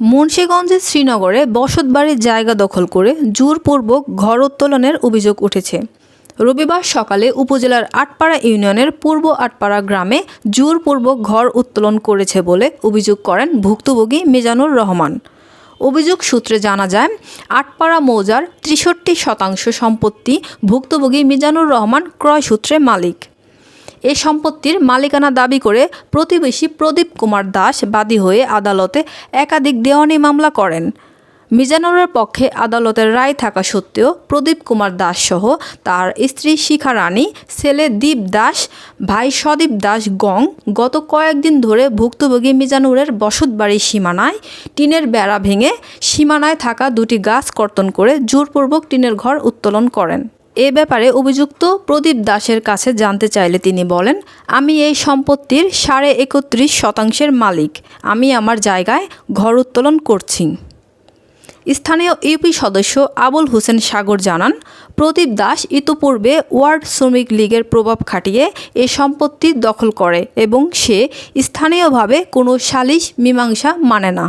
মুন্সীগঞ্জের শ্রীনগরে বসতবাড়ির জায়গা দখল করে জোরপূর্বক ঘর উত্তোলনের অভিযোগ উঠেছে। রবিবার সকালে উপজেলার আটপাড়া ইউনিয়নের পূর্ব আটপাড়া গ্রামে জোরপূর্বক ঘর উত্তোলন করেছে বলে অভিযোগ করেন ভুক্তভোগী মিজানুর রহমান। অভিযোগ সূত্রে জানা যায়, আটপাড়া মৌজার ত্রিষট্টি শতাংশ সম্পত্তি ভুক্তভোগী মিজানুর রহমান ক্রয়সূত্রে মালিক। এ সম্পত্তির মালিকানা দাবি করে প্রতিবেশী প্রদীপ কুমার দাস বাদী হয়ে আদালতে একাধিক দেওয়ানি মামলা করেন। মিজানুরের পক্ষে আদালতের রায় থাকা সত্ত্বেও প্রদীপ কুমার দাস সহ তার স্ত্রী শিখা রানী, ছেলে দীপ দাস, ভাই সদীপ দাস গং গত কয়েকদিন ধরে ভুক্তভোগী মিজানুরের বসতবাড়ির সীমানায় টিনের বেড়া ভেঙে সীমানায় থাকা দুটি গাছ কর্তন করে জোরপূর্বক টিনের ঘর উত্তোলন করেন। এ ব্যাপারে অভিযুক্ত প্রদীপ দাসের কাছে জানতে চাইলে তিনি বলেন, আমি এই সম্পত্তির সাড়ে একত্রিশ শতাংশের মালিক। আমি আমার জায়গায় ঘর উত্তোলন করছি। স্থানীয় ইউপি সদস্য আবুল হোসেন সাগর জানান, প্রদীপ দাস ইতোপূর্বে ওয়ার্ড শ্রমিক লীগের প্রভাব খাটিয়ে এ সম্পত্তি দখল করে এবং সে স্থানীয়ভাবে কোনো সালিশ মীমাংসা মানে না।